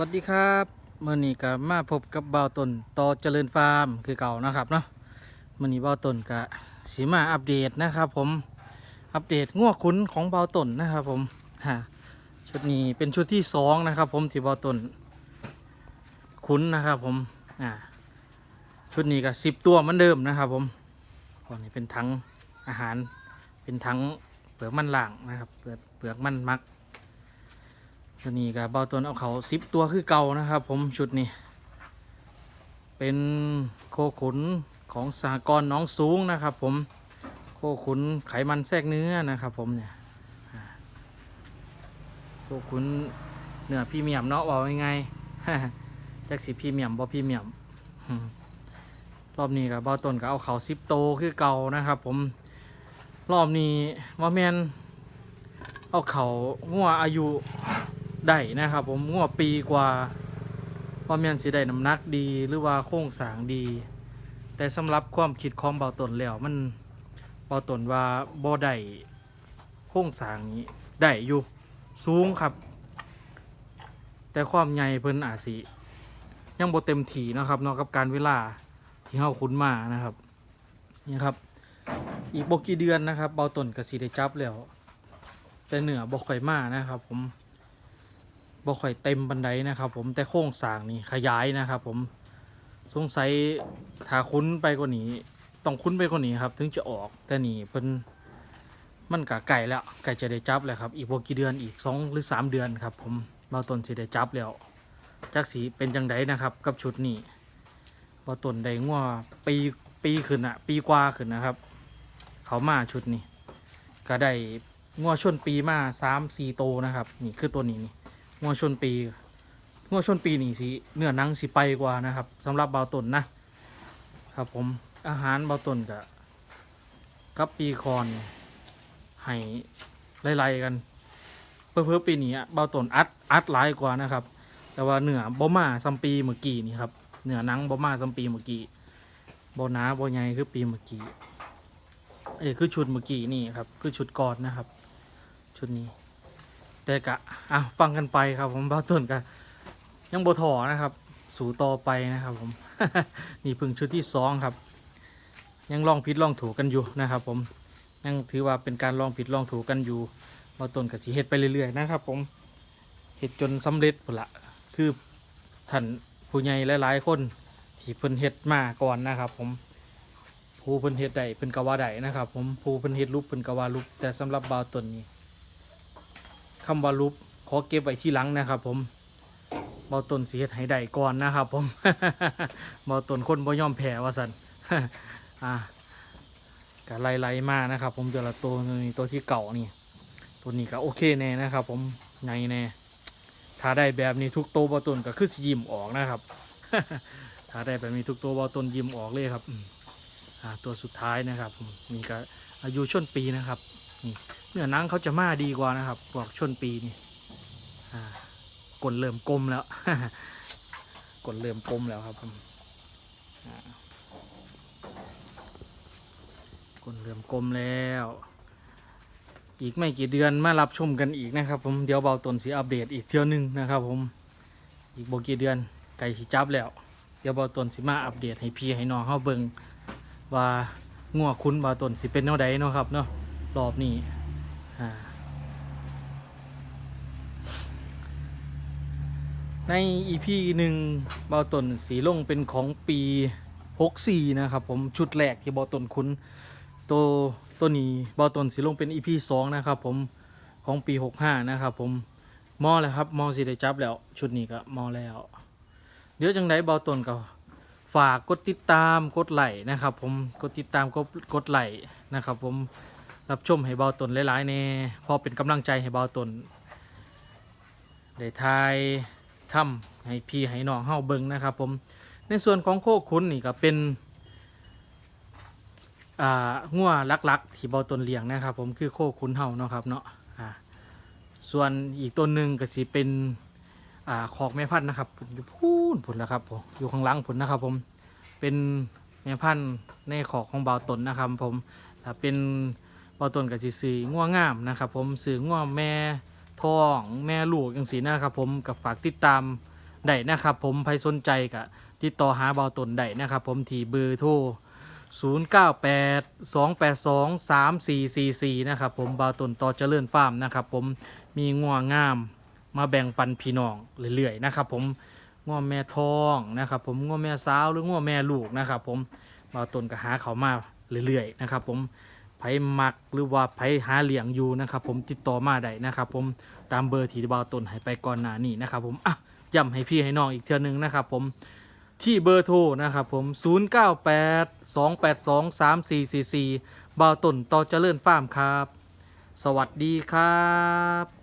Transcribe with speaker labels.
Speaker 1: วัสดีครับเมื่อนี้ก็มาพบกับบ่าวตนต่อเจริญฟาร์มคือเก่านะครับเนาะเมื่อนี้บ่าวตนก็สีมาอัปเดตนะครับ ผมอัปเดตง่วขุนของบ่าวตนนะครับ ผมฮะชุดนี้เป็นชุดที่สองนะครับ ผมที่บ่าวตนขุนนะครับ ผมอ่าชุดนี้ก็สิบตัวเหมือนเดิมนะครับ ผมก่อนนี้เป็นทั้งอาหารเป็นทั้งเปลือกมันล่างนะครับเปลือกเปลือกมันมัก ตัวนี้กับเบาตัวเอาเขาสิบตัวคือเก่านะครับ ผมชุดนี้ เป็นโคขุนของสหกรน้องสูงนะครับ ผมโคขุนไขมันแทรกเนื้อนะครับ ผมเนี่ยโคขุนเนื้อพี่เมียมเนาะว่ายังไงจักสีพี่เมียมบ่พรี่เมียมรอบนี้กับเบาต้นก็เอาเขาสิบโตวคือเก่านะครับ ผมรอบนี้ว่าแมนเอาเขางัวอายุ ได้นะครับ ผมงวปีกว่าว่าแม่นสิได้น้ำหนักดีหรือว่าโครงสางดี แต่สำหรับความคิดของเบาตนแล้วมันเบาตนว่าบ่ได้โครงสางนี้ได้อยู่สูงครับ แต่ความใหญ่เพิ่นอาจสิยังบ่เต็มถี่นะครับเนอกกับการเวลาที่เฮาคุ้นมานะครับนี่ครับ อีกบ่กี่เดือนนะครับเบาตนก็สิได้จับแล้ว แต่เหนือบ่ค่อยมานะครับ ผม บ่ค่อยเต็มบันไดนะครับ ผมแต่โครงสร้างนี่ขยายนะครับ ผมสงสัยถ้าคุ้นไปกว่านี้ต้องคุ้นไปกว่านี้ครับ ถึงจะออกแต่นี่เพิ่นมันกะไก่แล้วไก่จะได้จับแล้วครับ อีกบ่กี่เดือนอีกสองหรือสามเดือนครับ ผมเราต้นสิได้จับแล้วจักสีเป็นจังไดนะครับ กับชุดนี้เราต้นได้งัวปีปีขึ้นอะปีกว่าขึ้นนะครับ เขามาชุดนี้ก็ได้งัวชนปีมาสามสี่โตนะครับ นี่คือตัวนี้นี่ งัวชนปีงัวชนปีนี่สิเนื้อหนังสิไปกว่านะครับสำหรับเบาต้นนะครับผมอาหารเบาต้นกับกับปีคอนให้ไล่ๆกัน เพื่อเพื่อปีนี้เบาต้นอัดอัดหลายกว่านะครับ แต่ว่าเนื้อบ่มาซัมปีเมื่อกี้นี่ครับเนื้อหนังบ่มาซัมปีเมื่อกี้บ่หนาบ่ใหญ่คือปีเมื่อกี้เอ้คือชุดเมื่อกี้นี่ครับ คือชุดก่อนนะครับ ชุดนี้ แต่กะอะฟังกันไปครับผมบ้าต้นกะยังโบถอนะครับ สู่ต่อไปนะครับ ผม นี่พึ่งชุดที่สองครับ ยังลองผิดลองถูกกันอยู่นะครับ ผมยังถือว่าเป็นการลองผิดลองถูกกันอยู่บ้าต้นกับสีเฮ็ดไปเรื่อยๆนะครับ ผมเฮ็ดจนสำเร็จพุ่นละคือท่านผู้ใหญ่หลายๆคนที่เพิ่นเฮ็ดมาก่อนนะครับ ผมผู้เพิ่นเฮ็ดได้เพิ่นกว่าได้นะครับ ผมผู้เพิ่นเฮ็ดรูปเพิ่นกว่ารูปแต่สำหรับบาวต้นนี้ คำว่ารูปขอเก็บไว้ที่หลังนะครับ ผมเบาต้นเสียให้ได้ก่อนนะครับ ผมเบาต้นคนบ่ยอมแพ้ว่าสันอะกะไล่ไล่มานะครับ ผมเดือนละตัวนี่ตัวที่เก่านี่ ตัวนี้ก็โอเคแน่นะครับ ผมในแน่ถ้าได้แบบนี้ทุกตัวเบาต้นก็คือสยิ้มออกนะครับถ้าได้แบบนี้ทุกตัวเบาต้นยิ้มออกเลยครับอ่าตัวสุดท้ายนะครับผมนี่ก็อายุช่วงปีนะครับ เนื้อนังเขาจะมาดีกว่านะครับพวกชนปีนี่กลเริ่มกลมแล้วกลเริ่มกลมแล้วครับผมกลเริ่มกลมแล้ว อีกไม่กี่เดือนมารับชมกันอีกนะครับ ผมเดี๋ยวเบาตนสีอัปเดตอีกเที่ยวหนึงนะครับ ผมอีกบกี่เดือนไก่สีจับแล้วเดี๋ยวเบาตนสิมาอัปเดตให้พี่ให้น้องเข้าเบิงว่างัวคุณเบาตนสิเป็นแนวใดเนาะครับเนาะรอบนี้ ในอีพีหนึ่งเบาตนสีลงเป็นของปี64นะครับผมชุดแรกที่เบาตนคุ้นตัวตัวนี้เบาตนสีลงเป็นอีพีสองนะครับผมของปี 65 นะครับผมมอแล้วครับมอสีได้จับแล้วชุดนี้ก็มอแล้ว เดี๋ยวจังไดเบาตนก็ฝากกดติดตามกดไลค์นะครับผมกดติดตามกดกดไลค์นะครับผม รับชมให้เบาตนหลายๆแน่พอเป็นกำลังใจให้เบาตนได้ทายทำให้พี่ให้น้องเฮาเบิงนะครับผมในส่วนของโคขุนนี่ก็เป็นอ่างัวลักๆที่เบาตนเลี้ยงนะครับผมคือโคขุนเฮาเนาะครับเนาะอ่าส่วนอีกตัวหนึ่งก็สิเป็นอ่าคอกแม่พันธุ์นะครับอยู่พูนผุนแล้วครับผมอยู่ข้างหลังผุนะครับ ผมเป็นแม่พันธุ์ในขอกของเบาตนนะครับ ผมเป็น พอต้นกับสิซื้อง่วงงามนะครับผมซื้อง่วงแม่ท้องแม่ลูกอย่างสีนะครับผมกับฝากติดตามได้นะครับผมใครสนใจก็ติดต่อหาเบาตนได้นะครับผมที่เบอร์โทร098 282 3444นะครับผมเบาตนต่อเจริญฟาร์มนะครับผมมีงัวงามมาแบ่งปันพี่น้องเรื่อยๆนะครับผมงัวแม่ทองนะครับผมงัวแม่สาวหรืองัวแม่ลูกนะครับผมเบาตนก็หาเขามาเรื่อยๆนะครับผม มักหรือว่าไผหาเหลี่ยงอยู่นะครับผมติดต่อมาได้นะครับผมตามเบอร์ที่เบาตนให้ไปก่อนหน้านี้นะครับผมอะย้ำให้พี่ให้น้องอีกเทื่อนึงนะครับผมที่เบอร์โทรนะครับผม 098 282 3444บ่าวต้นต่อเจริญฟาร์มครับ สวัสดีครับ